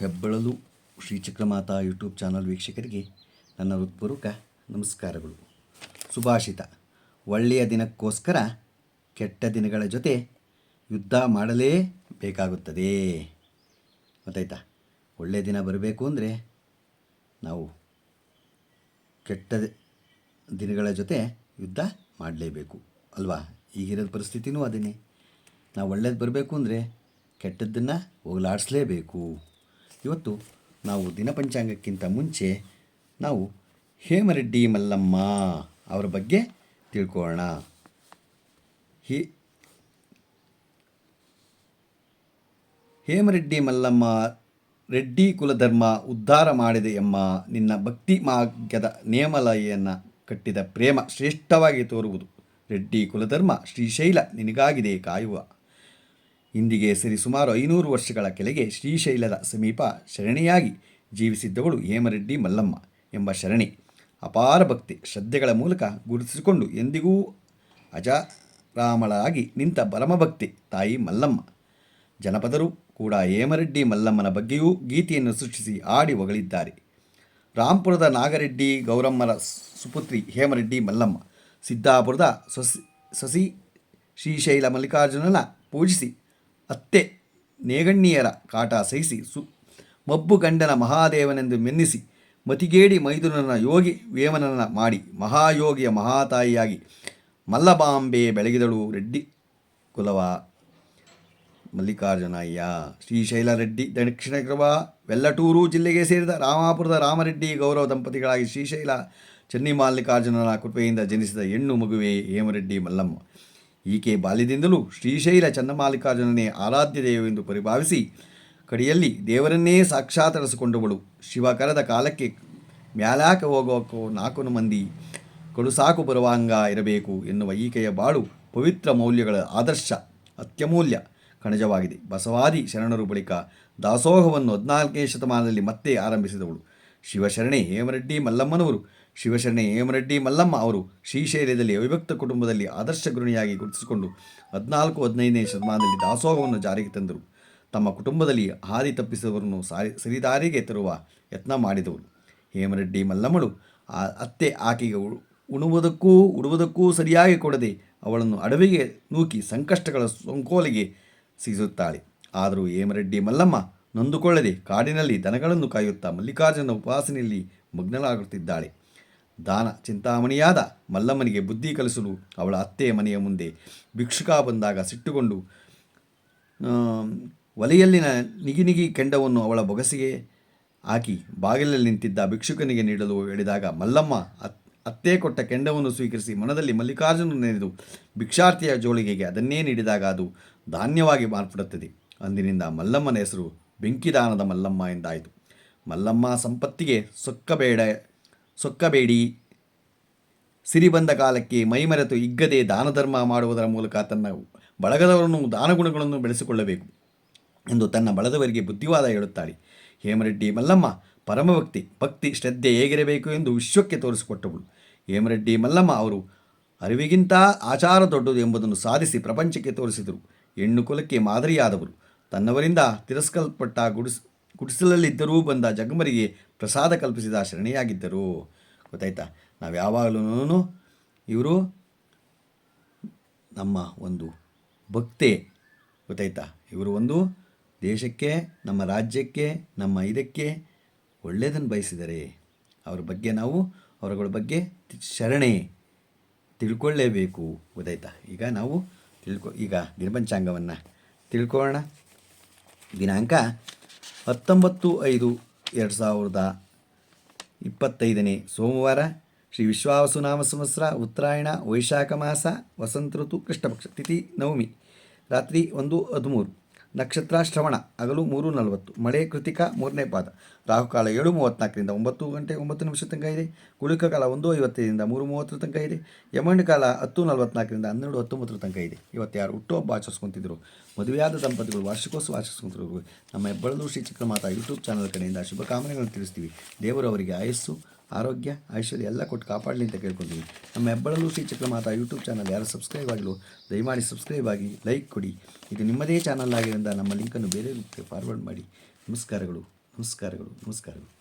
ಹೆಬ್ಬಳಲು ಶ್ರೀಚಕ್ರಮಾತಾ YouTube channel ವೀಕ್ಷಕರಿಗೆ ನನ್ನ ಹೃತ್ಪೂರ್ವಕ ನಮಸ್ಕಾರಗಳು. ಸುಭಾಷಿತ. ಒಳ್ಳೆಯ ದಿನಕ್ಕೋಸ್ಕರ ಕೆಟ್ಟ ದಿನಗಳ ಜೊತೆ ಯುದ್ಧ ಮಾಡಲೇ ಬೇಕಾಗುತ್ತದೆ ಗೊತ್ತಾಯ್ತಾ ಒಳ್ಳೆಯ ದಿನ ಬರಬೇಕು ಅಂದರೆ ನಾವು ಕೆಟ್ಟ ದಿನಗಳ ಜೊತೆ ಯುದ್ಧ ಮಾಡಲೇಬೇಕು. ಅಲ್ವಾ? ಈಗಿರೋ ಪರಿಸ್ಥಿತಿನೂ ಅದೇ ನಾವು ಒಳ್ಳೇದು ಬರಬೇಕು ಅಂದರೆ ಕೆಟ್ಟದ್ದನ್ನು ಹೋಗಲಾಡಿಸ್ಲೇಬೇಕು. ಇವತ್ತು ನಾವು ದಿನಪಂಚಾಂಗಕ್ಕಿಂತ ಮುಂಚೆ ನಾವು ಹೇಮರೆಡ್ಡಿ ಮಲ್ಲಮ್ಮ ಅವರ ಬಗ್ಗೆ ತಿಳ್ಕೊಳ್ಳೋಣ. ಹೇ, ಹೇಮರೆಡ್ಡಿ ಮಲ್ಲಮ್ಮ ರೆಡ್ಡಿ ಕುಲಧರ್ಮ ಉದ್ಧಾರ ಮಾಡಿದೆ ಎಮ್ಮ ನಿನ್ನ ಭಕ್ತಿ ಮಾರ್ಗದ ನೇಮಲಯನ್ನು ಕಟ್ಟಿದ ಪ್ರೇಮ ಶ್ರೇಷ್ಠವಾಗಿ ತೋರುವುದು. ರೆಡ್ಡಿ ಕುಲಧರ್ಮ ಶ್ರೀಶೈಲ ನಿನಗಾಗಿದೆ ಕಾಯುವ. ಇಂದಿಗೆ ಸರಿ ಸುಮಾರು ಐನೂರು ವರ್ಷಗಳ ಕೆಳಗೆ ಶ್ರೀಶೈಲದ ಸಮೀಪ ಶರಣಿಯಾಗಿ ಜೀವಿಸಿದ್ದವಳು ಹೇಮರೆಡ್ಡಿ ಮಲ್ಲಮ್ಮ ಎಂಬ ಶರಣಿ. ಅಪಾರ ಭಕ್ತಿ ಶ್ರದ್ಧೆಗಳ ಮೂಲಕ ಗುರುತಿಸಿಕೊಂಡು ಎಂದಿಗೂ ಅಜರಾಮಳಾಗಿ ನಿಂತ ಪರಮಭಕ್ತಿ ತಾಯಿ ಮಲ್ಲಮ್ಮ. ಜನಪದರು ಕೂಡ ಹೇಮರೆಡ್ಡಿ ಮಲ್ಲಮ್ಮನ ಬಗ್ಗೆಯೂ ಗೀತೆಯನ್ನು ಸೃಷ್ಟಿಸಿ ಆಡಿ ಹೊಗಳಿದ್ದಾರೆ. ರಾಂಪುರದ ನಾಗರೆಡ್ಡಿ ಗೌರಮ್ಮರ ಸುಪುತ್ರಿ ಹೇಮರೆಡ್ಡಿ ಮಲ್ಲಮ್ಮ. ಸಿದ್ದಾಪುರದ ಸೊಸಿ, ಸಸಿ ಶ್ರೀಶೈಲ ಮಲ್ಲಿಕಾರ್ಜುನನ ಪೂಜಿಸಿ ಅತ್ತೆ ನೇಗಣ್ಣಿಯರ ಕಾಟ ಸಹಿಸಿ ಸು ಮಬ್ಬು ಗಂಡನ ಮಹಾದೇವನೆಂದು ಮೆನ್ನಿಸಿ ಮತಿಗೇಡಿ ಮೈದುನನ ಯೋಗಿ ವೇಮನನ ಮಾಡಿ ಮಹಾಯೋಗಿಯ ಮಹಾತಾಯಿಯಾಗಿ ಮಲ್ಲಬಾಂಬೆ ಬೆಳಗಿದಳು ರೆಡ್ಡಿ ಕುಲವ. ಮಲ್ಲಿಕಾರ್ಜುನಯ್ಯ, ಶ್ರೀಶೈಲ ರೆಡ್ಡಿ ದಕ್ಷಿಣ ವೆಲ್ಲಟೂರು ಜಿಲ್ಲೆಗೆ ಸೇರಿದ ರಾಮಾಪುರದ ರಾಮರೆಡ್ಡಿ ಗೌರವ ದಂಪತಿಗಳಾಗಿ ಶ್ರೀಶೈಲ ಚೆನ್ನಿಮಲ್ಲಿಕಾರ್ಜುನನ ಕೃಪೆಯಿಂದ ಜನಿಸಿದ ಹೆಣ್ಣು ಮಗುವೆ ಹೇಮರೆಡ್ಡಿ ಮಲ್ಲಮ್ಮ. ಈಕೆ ಬಾಲ್ಯದಿಂದಲೂ ಶ್ರೀಶೈಲ ಚನ್ನಮಾಲಿಕಾರ್ಜುನನೇ ಆರಾಧ್ಯ ದೇವವೆಂದು ಪರಿಭಾವಿಸಿ ಕಡೆಯಲ್ಲಿ ದೇವರನ್ನೇ ಸಾಕ್ಷಾತ್ಕರಿಸಿಕೊಂಡವಳು ಶಿವ ಕರೆದ ಕಾಲಕ್ಕೆ ಮ್ಯಾಲಾಕ ಹೋಗೋಕೋ ನಾಲ್ಕು ಮಂದಿ ಕಡುಸಾಕು ಬರುವಾಂಗ ಇರಬೇಕು ಎನ್ನುವ ಈಕೆಯ ಬಾಳು ಪವಿತ್ರ ಮೌಲ್ಯಗಳ ಆದರ್ಶ, ಅತ್ಯಮೂಲ್ಯ ಕಣಜವಾಗಿದೆ ಬಸವಾದಿ ಶರಣರು ಬಳಿಕ ದಾಸೋಹವನ್ನು ಹದಿನಾಲ್ಕನೇ ಶತಮಾನದಲ್ಲಿ ಮತ್ತೆ ಆರಂಭಿಸಿದವಳು. ಶಿವಶರಣೆ ಹೇಮರೆಡ್ಡಿ ಮಲ್ಲಮ್ಮನವರು. ಶಿವಶರಣೆ ಹೇಮರೆಡ್ಡಿ ಮಲ್ಲಮ್ಮ ಅವರು ಶ್ರೀಶೈಲದಲ್ಲಿ ಅವಿಭಕ್ತ ಕುಟುಂಬದಲ್ಲಿ ಆದರ್ಶ ಗುರುಣಿಯಾಗಿ ಗುರುತಿಸಿಕೊಂಡು ಹದಿನಾಲ್ಕು, ಹದಿನೈದನೇ ಶತಮಾನದಲ್ಲಿ ದಾಸೋಹವನ್ನು ಜಾರಿಗೆ ತಂದರು. ತಮ್ಮ ಕುಟುಂಬದಲ್ಲಿ ಹಾದಿ ತಪ್ಪಿಸಿದವರನ್ನು ಸಾರಿ, ಸರಿದಾರಿಗೆ ತರುವ ಯತ್ನ ಮಾಡಿದವರು. ಹೇಮರೆಡ್ಡಿ ಮಲ್ಲಮ್ಮಳು ಆ ಅತ್ತೆ ಆಕೆಗೆ ಉಣುವುದಕ್ಕೂ, ಉಡುವುದಕ್ಕೂ ಸರಿಯಾಗಿ ಕೊಡದೆ ಅವಳನ್ನು ಅಡವಿಗೆ ನೂಕಿ ಸಂಕಷ್ಟಗಳ ಸೋಂಕೋಲಿಗೆ ಸಿಗಿಸುತ್ತಾಳೆ. ಆದರೂ ಹೇಮರೆಡ್ಡಿ ಮಲ್ಲಮ್ಮ ನೊಂದುಕೊಳ್ಳದೆ ಕಾಡಿನಲ್ಲಿ ದನಗಳನ್ನು ಕಾಯುತ್ತಾ ಮಲ್ಲಿಕಾರ್ಜುನ ಉಪಾಸನೆಯಲ್ಲಿ ಮಗ್ನಳಾಗುತ್ತಿದ್ದಾಳೆ. ದಾನ ಚಿಂತಾಮಣಿಯಾದ ಮಲ್ಲಮ್ಮನಿಗೆ ಬುದ್ಧಿ ಕಲಿಸಲು ಅವಳ ಅತ್ತೆಯ ಮನೆಯ ಮುಂದೆ ಭಿಕ್ಷುಕ ಬಂದಾಗ ಸಿಟ್ಟುಕೊಂಡು ಒಲೆಯಲ್ಲಿನ ನಿಗಿನಿಗಿ ನಿಗಿ ಕೆಂಡವನ್ನು ಅವಳ ಬೊಗಸಿಗೆ ಹಾಕಿ ಬಾಗಿಲಲ್ಲಿ ನಿಂತಿದ್ದ ಭಿಕ್ಷುಕನಿಗೆ ನೀಡಲು ಹೇಳಿದಾಗ ಮಲ್ಲಮ್ಮ ಅತ್, ಅತ್ತೆ ಕೊಟ್ಟ ಕೆಂಡವನ್ನು ಸ್ವೀಕರಿಸಿ ಮನದಲ್ಲಿ ಮಲ್ಲಿಕಾರ್ಜುನ ನೆನೆದು ಭಿಕ್ಷಾರ್ಥಿಯ ಜೋಳಿಗೆಗೆ ಅದನ್ನೇ ನೀಡಿದಾಗ ಅದು ಧಾನ್ಯವಾಗಿ ಮಾರ್ಪಡುತ್ತದೆ. ಅಂದಿನಿಂದ ಮಲ್ಲಮ್ಮನ ಹೆಸರು ಬೆಂಕಿದಾನದ ಮಲ್ಲಮ್ಮ ಎಂದಾಯಿತು. ಮಲ್ಲಮ್ಮ ಸಂಪತ್ತಿಗೆ ಸೊಕ್ಕಬೇಡ, ಸೊಕ್ಕಬೇಡಿ. ಸಿರಿ ಬಂದ ಕಾಲಕ್ಕೆ ಮೈಮರೆತು ಇಗ್ಗದೆ ದಾನ ಧರ್ಮ ಮಾಡುವುದರ ಮೂಲಕ ತನ್ನ ಬಳಗದವರನ್ನು, ದಾನಗುಣಗಳನ್ನು ಬೆಳೆಸಿಕೊಳ್ಳಬೇಕು ಎಂದು ತನ್ನ ಬಳದವರಿಗೆ ಬುದ್ಧಿವಾದ ಹೇಳುತ್ತಾಳೆ. ಹೇಮರೆಡ್ಡಿ, ಮಲ್ಲಮ್ಮ, ಪರಮಭಕ್ತಿ, ಭಕ್ತಿ, ಶ್ರದ್ಧೆ ಹೇಗಿರಬೇಕು ಎಂದು ವಿಶ್ವಕ್ಕೆ ತೋರಿಸಿಕೊಟ್ಟವಳು. ಹೇಮರೆಡ್ಡಿ, ಮಲ್ಲಮ್ಮ ಅವರು ಅರಿವಿಗಿಂತ ಆಚಾರ ದೊಡ್ಡದು ಎಂಬುದನ್ನು ಸಾಧಿಸಿ ಪ್ರಪಂಚಕ್ಕೆ ತೋರಿಸಿದರು. ಹೆಣ್ಣು ಕುಲಕ್ಕೆ ಮಾದರಿಯಾದವರು. ತನ್ನವರಿಂದ ತಿರಸ್ಕಲ್ಪಟ್ಟ ಗುಡಿಸ್, ಗುಡಿಸಲಲ್ಲಿದ್ದರೂ ಬಂದ ಜಗಮರಿಗೆ ಪ್ರಸಾದ ಕಲ್ಪಿಸಿದ ಶರಣೆಯಾಗಿದ್ದರು. ಗೊತ್ತಾಯ್ತಾ? ನಾವು ಯಾವಾಗಲೂ ಇವರು ನಮ್ಮ ಒಂದು ಭಕ್ತೆ. ಗೊತ್ತಾಯ್ತಾ? ಇವರು ಒಂದು ದೇಶಕ್ಕೆ, ನಮ್ಮ ರಾಜ್ಯಕ್ಕೆ, ನಮ್ಮ ಇದಕ್ಕೆ ಒಳ್ಳೆಯದನ್ನು ಬಯಸಿದರೆ ಅವ್ರ ಬಗ್ಗೆ ನಾವು ಅವರುಗಳ ಬಗ್ಗೆ ಶರಣೆ ತಿಳ್ಕೊಳ್ಳೇಬೇಕು. ಗೊತ್ತಾಯ್ತಾ? ಈಗ ನಾವು ತಿಳ್ಕೊ, ಈಗ ನಿರ್ಪಂಚಾಂಗವನ್ನು ತಿಳ್ಕೊಳ್ಳೋಣ. ದಿನಾಂಕ ಹತ್ತೊಂಬತ್ತು ಐದು ಎರಡು ಸಾವಿರದ ಇಪ್ಪತ್ತೈದನೇ ಸೋಮವಾರ ಶ್ರೀ ವಿಶ್ವಾವಸುನಾಮ ಸಂವತ್ಸರ, ಉತ್ತರಾಯಣ, ವೈಶಾಖ ಮಾಸ, ವಸಂತ ಋತು, ಕೃಷ್ಣಪಕ್ಷ, ತಿಥಿ, ನವಮಿ, ರಾತ್ರಿ ಒಂದು ಹದಿಮೂರು. ನಕ್ಷತ್ರ ಶ್ರವಣ, ಹಗಲು ಮೂರು ನಲವತ್ತು, ಮಳೆ ಕೃತಿಕ ಮೂರನೇ ಪಾದ ರಾಹುಕಾಲ ಏಳು ಮೂವತ್ತ್ನಾಲ್ಕರಿಂದ ಒಂಬತ್ತು ಗಂಟೆ ಒಂಬತ್ತು ನಿಮಿಷ ತನಕ ಇದೆ ಕುಳಿಕ ಕಾಲ ಒಂದು ಐವತ್ತೈದರಿಂದ ಮೂರು ಮೂವತ್ತರ ತನಕ ಇದೆ ಯಮಂಡ ಕಾಲ ಹತ್ತು ನಲವತ್ನಾಲ್ಕರಿಂದ ಹನ್ನೆರಡು ಹತ್ತೊಂಬತ್ತರ ತನಕ ಇದೆ. ಇವತ್ತು ಯಾರು ಹುಟ್ಟುಹಬ್ಬ ಆಚರಿಸ್ಕೊತಿದ್ರು. ಮದುವೆಯಾದ ದಂಪತಿಗಳು ವಾರ್ಷಿಕೋತ್ಸವ ಆಚರಿಸ್ಕೊಂತಿದ್ರು. ನಮ್ಮ ಹೆಬ್ಬಳದು ಶ್ರೀ ಚಿಕ್ಕಮಾತ ಯೂಟ್ಯೂಬ್ ಚಾನಲ್ ಕಡೆಯಿಂದ ಶುಭಕಾಮನೆಗಳನ್ನು ತಿಳಿಸ್ತೀವಿ. ದೇವರು ಅವರಿಗೆ ಆಯಸ್ಸು ಆರೋಗ್ಯ, ಐಶ್ವರ್ಯ ಎಲ್ಲ ಕೊಟ್ಟು ಕಾಪಾಡಲಿ ಅಂತ ಕೇಳ್ಕೊತೀವಿ ನಮ್ಮ ಹೆಬ್ಬಳಲು ಶ್ರೀ ಚಕ್ರಮಾತಾ ಯೂಟ್ಯೂಬ್ ಚಾನಲ್ ಯಾರು ಸಬ್ಸ್ಕ್ರೈಬ್ ಆಗಲು ದಯಮಾಡಿ ಸಬ್ಸ್ಕ್ರೈಬ್ ಆಗಿ ಲೈಕ್ ಕೊಡಿ. ಇದು ನಿಮ್ಮದೇ ಚಾನಲ್ ಆಗಿರೋದ್ರಿಂದ ನಮ್ಮ ಲಿಂಕನ್ನು ಬೇರೆ ಫಾರ್ವರ್ಡ್ ಮಾಡಿ. ನಮಸ್ಕಾರಗಳು ನಮಸ್ಕಾರಗಳು ನಮಸ್ಕಾರಗಳು.